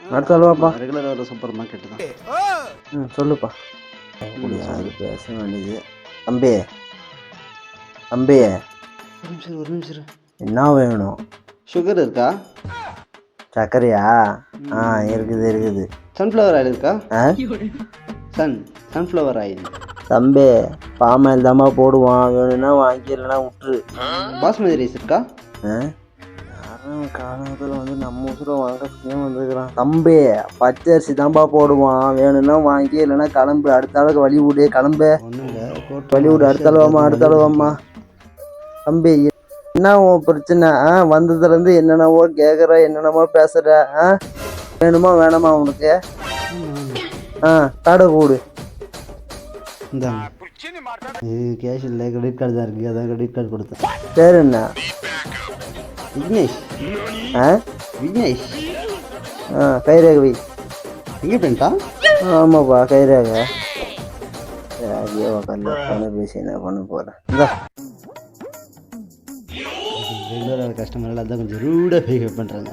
அடுத்த அளவாப்பா ரெகுலராக வர சூப்பர் மார்க்கெட்டு தான் ம் சொல்லுப்பா. அது பேச வேண்டியது. தம்பி தம்பி. ஒரு நிமிஷம் ஒரு நிமிஷம். என்ன வேணும்? சுகர் இருக்கா? சர்க்கரையா? ஆ இருக்குது இருக்குது. சன்ஃப்ளவர் ஆயில் இருக்கா? ஆ? சன் சன்ஃப்ளவர் ஆயில் தம்பி பாமாயில் தாம்மா போடுவான். வேணும்னா வாங்கி இல்லைன்னா விட்டுரு. பாஸ்மதி ரைஸ் இருக்கா? ஆ? காலத்தில் வந்து நம்ம உசுரை வாங்கறதுக்கே வந்துருக்குறான். தம்பி பச்சை அரிசி தான்ப்பா போடுவான். வேணும்னா வாங்கி இல்லைன்னா கிளம்பு. அடுத்த ஆளுக்கு வழி விடு. கிளம்பு. வழி விடு. அடுத்த அளவாம்மா அடுத்த அளவாம்மா தம்பி என்ன உன் பிரச்சனை? ஆ வந்ததுலேருந்து என்னென்னவோ கேட்குற என்னென்னமோ பேசுகிற ஆ? வேணுமா வேணாமா உனக்கு? ஆ காடை கூடு இந்தாங்க. இது கேஷ் இல்லை கிரெடிட் கார்டு தான் இருக்குது அதான் கிரெடிட் கார்டு கொடுத்தேன். என்ன? விக்னேஷ் ஆ விக்னேஷ் ஆ கைரேகை வை. பிரிண்டா ஆமாப்பா கைரேகை. ராகியே உக்காந்து பண்ண பேசி என்ன பண்ண போகிறேன் இந்தா. ரெகுலராக கஸ்டமர் அதான் கொஞ்சம் ரூடாக பிஹேவ் பண்ணுறாங்க